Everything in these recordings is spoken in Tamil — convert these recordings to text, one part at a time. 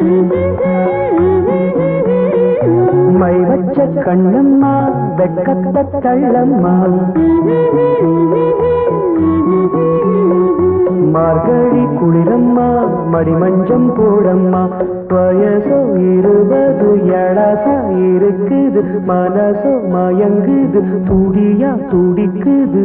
மை வச்ச கண்ணம்மா வெக்கத்த தள்ளம்மா. மார்கழி குளிரம்மா மடிமஞ்சம் போடம்மா. வயசோ இருபது எழசா இருக்குது. மனசோ மயங்குது துடியா துடிக்குது.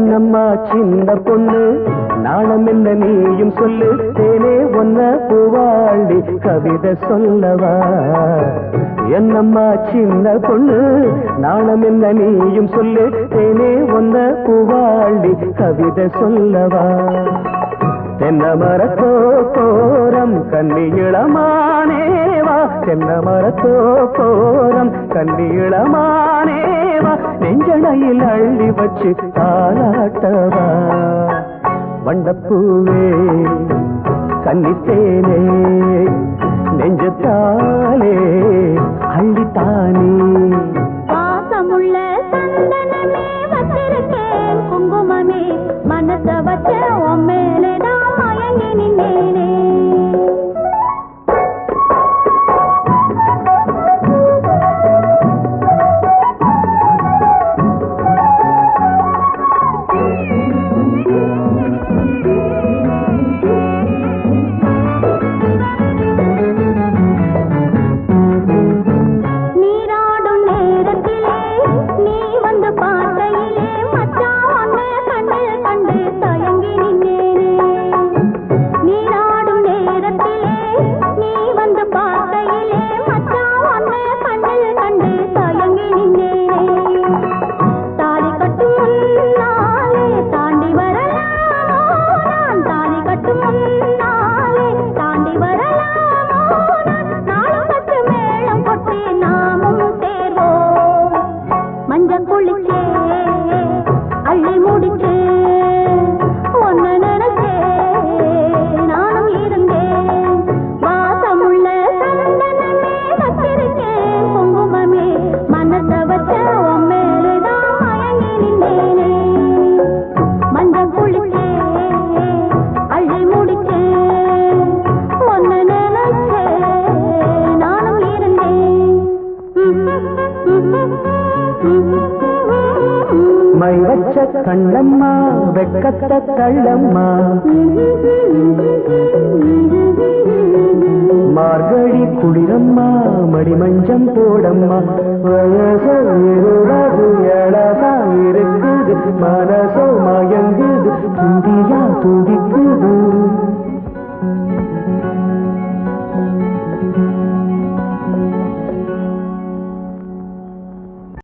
என்னம்மா சின்ன பொண்ணு. நாணம் என்ன நீயும் சொல்லு. தேனே ஒன்ன பூவாண்டி கவிதை சொல்லவா. என்னம்மா சின்ன பொண்ணு. நாணம் என்ன நீயும் சொல்லு. தேனே ஒன்ன பூவாண்டி கவிதை சொல்லவா. தென்ன மரத்தோ போரம் கண்ணி இளமானே. தென்ன மரத்தோ போரம் கன்னி இளமானேவா நெஞ்சணையில் அள்ளி வச்சு தாளாட்டவா. வண்டப்பூவே கன்னித்தேனே நெஞ்சத்தாலே அள்ளி கண்ணம்மா வெக்கத்த தள்ளம்மா. மார்கழி குளிரம்மா மடிமஞ்சம் போடம்மா. வயசோ இருக்குது. மனசோ மயங்குது துடியா துடிக்குது.